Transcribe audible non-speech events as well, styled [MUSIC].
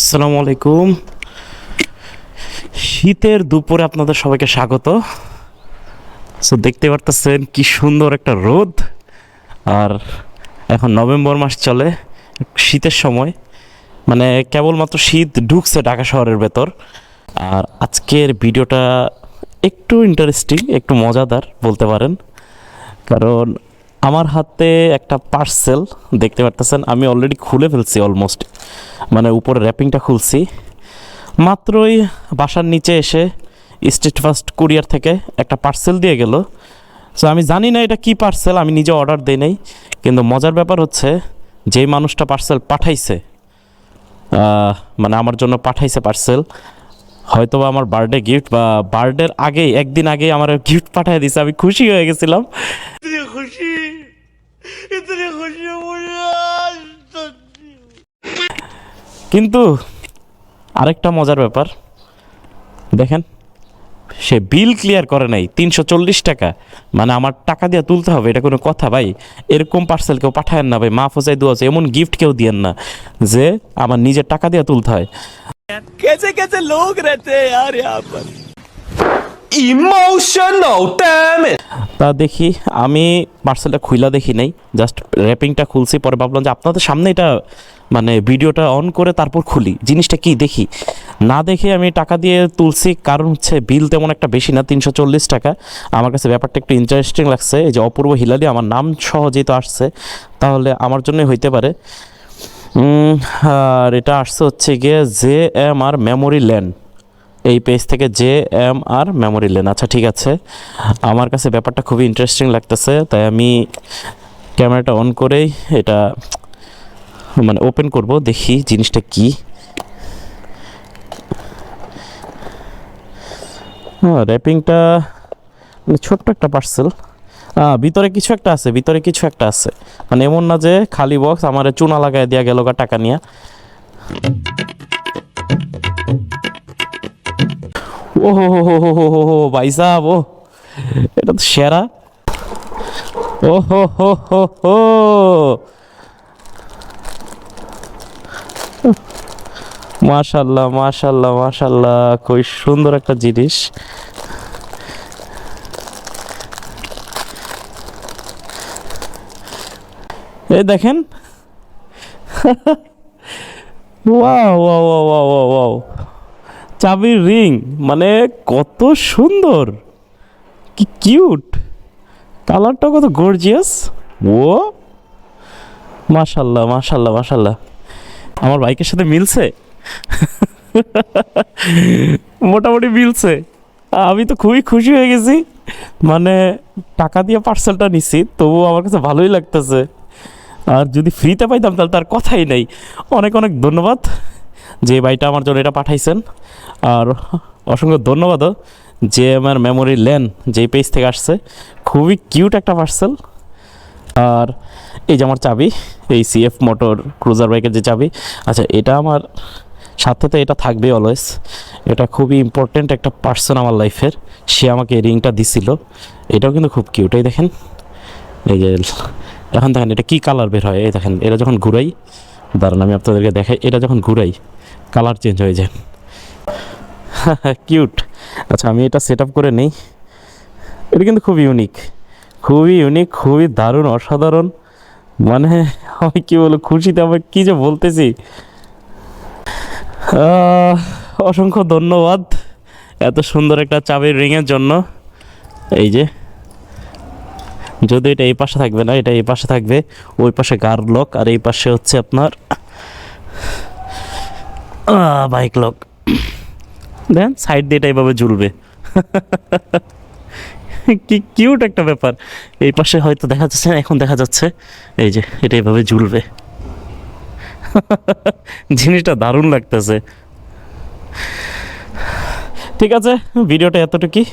আসসালামু আলাইকুম। শীতের দুপুরে আপনাদের সবাইকে স্বাগত। সো দেখতে পারতেছেন কি সুন্দর একটা রোদ। আর এখন নভেম্বর মাস চলে, শীতের সময়। মানে কেবলমাত্র শীত ঢুকছে ঢাকা শহরের ভেতর। আর আজকের ভিডিওটা একটু ইন্টারেস্টিং একটু মজাদার বলতে পারেন। কারণ আমার হাতে একটা পার্সেল দেখতে পারতেছেন, আমি অলরেডি খুলে ফেলছি অলমোস্ট মানে উপরে র্যাপিংটা খুলছি। মাত্রই বাসার নিচে এসে স্টেট ফার্স্ট কুরিয়ার থেকে একটা পার্সেল দিয়ে গেল। সো আমি জানি না এটা কি পার্সেল আমি নিজে অর্ডার দিই নাই। কিন্তু মজার ব্যাপার হচ্ছে, যেই মানুষটা পার্সেল পাঠাইছে মানে আমার জন্য পাঠাইছে পার্সেল হয়তো আমার বার্থডে গিফট বা বার্থডের আগেই, একদিন আগেই আমার গিফট পাঠিয়ে দিছে আমি খুশি হয়ে গেছিলাম। খুশি কিন্তু আরেকটা মজার ব্যাপার। দেখেন সে বিল ক্লিয়ার করে নাই তিনশো চল্লিশ টাকা। মানে আমার টাকা দিয়ে তুলতে হবে এটা কোনো কথা ভাই। এরকম পার্সেল কেউ পাঠায়েন না ভাই মাফ হোসাই দুয়াছে এমন গিফট কেউ দিয়েন না যে আমার নিজের টাকা দিয়ে তুলতে হয়। কেসে কেসে লোক রেতে আর ইমোশনাল ড্যামেজ তা দেখি, আমি পার্সেলটা খুইলা দেখি নাই জাস্ট র্যাপিংটা খুলছি, পরে ভাবলাম যে আপনাদের সামনে এটা মানে ভিডিওটা অন করে তারপর খুলি, জিনিসটা কি দেখি? না দেখে আমি টাকা দিয়ে তুলছি, কারণ হচ্ছে বিল তেমন একটা বেশি না, তিনশো চল্লিশ টাকা। আমার কাছে ব্যাপারটা একটু ইন্টারেস্টিং লাগছে, এই যে অপূর্ব হিলালি, আমার নাম সহজেই তো আসছে, তাহলে আমার জন্যই হইতে পারে। আর এটা আসছে হচ্ছে গিয়ে J M R memory land এই পেজ থেকে J M R memory lane আচ্ছা ঠিক আছে। আমার কাছে ব্যাপারটা খুবই ইন্টারেস্টিং লাগতেছে, তাই আমি ক্যামেরাটা অন করেই এটা মানে ওপেন করব, দেখি জিনিসটা কি। হ্যাঁ র্যাপিংটা মানে ছোট্ট একটা পার্সেল হ্যাঁ ভিতরে কিছু একটা আছে, ভিতরে কিছু একটা আছে। মানে এমন না যে খালি বক্স আমার চুনা লাগায় দেওয়া গেল টাকা নিয়ে। ও হো হো হো হো হো ভাই সাহেব ও এটা তো সেরা ও হো হো হো হো মাশাল্লাহ মাশাল্লাহ মাশাল্লাহ খুবই সুন্দর একটা জিনিস এই দেখেন wow wow wow wow wow চাবির রিং মানে কত সুন্দর। কি কিউট। কালারটা কত গর্জিয়াস। ও। মাশাল্লাহ মাশাল্লাহ মাশাল্লাহ। আমার বাইকের সাথে মিলছে? মোটামুটি মিলছে। আমি তো খুবই খুশি হয়ে গেছি। মানে টাকা দিয়ে পার্সেলটা নিছি তবুও আমার কাছে ভালোই লাগতেছে। আর যদি ফ্রিতে পাইতাম তাহলে তার কথাই নেই। অনেক অনেক ধন্যবাদ। যে ভাইটা আমার জন্য এটা পাঠাইছেন। আর অসংখ্য ধন্যবাদও যে আমার মেমোরি লেন যেই পেজ থেকে আসছে, খুবই কিউট একটা পার্সেল আর এই যে আমার চাবি, এই সিএফ মোটর ক্রুজার বাইকের যে চাবি আচ্ছা এটা আমার সাথে তো এটা থাকবে অলওয়েজ এটা খুবই ইম্পর্ট্যান্ট একটা পার্সন আমার লাইফের সে আমাকে রিংটা দিছিল। এটাও কিন্তু খুব কিউট এই দেখেন। এই যে, এখন দেখেন এটা কী কালার বের হয়? এই দেখেন, এটা যখন ঘুরাই, দাঁড়ান আমি আপনাদেরকে দেখাই, এটা যখন ঘুরাই কালার চেঞ্জ হয়ে যায়। [LAUGHS] কিউট। আচ্ছা আমি এটা সেট করে নেই। এটা কিন্তু খুব ইউনিক খুবই ইউনিক খুবই দারুণ, অসাধারণ। মানে আমি কি বলব, খুশিতে আমি কী যে বলতেছি। অসংখ্য ধন্যবাদ এত সুন্দর একটা চাবির রিংয়ের জন্য। এই যে, যদি এটা এই পাশে থাকবে না, এটা এই পাশে থাকবে, ওই পাশে গার লক আর এই পাশে হচ্ছে আপনার বাইক লক দেন সাইড দিয়ে এটা এইভাবে ঝুলবে। কি কিউট একটা ব্যাপার। এই পাশে হয়তো দেখা যাচ্ছে না এখন দেখা যাচ্ছে, এই যে এটা এইভাবে ঝুলবে। জিনিসটা দারুণ লাগতেছে। ঠিক আছে, ভিডিওটা এতটুকুই।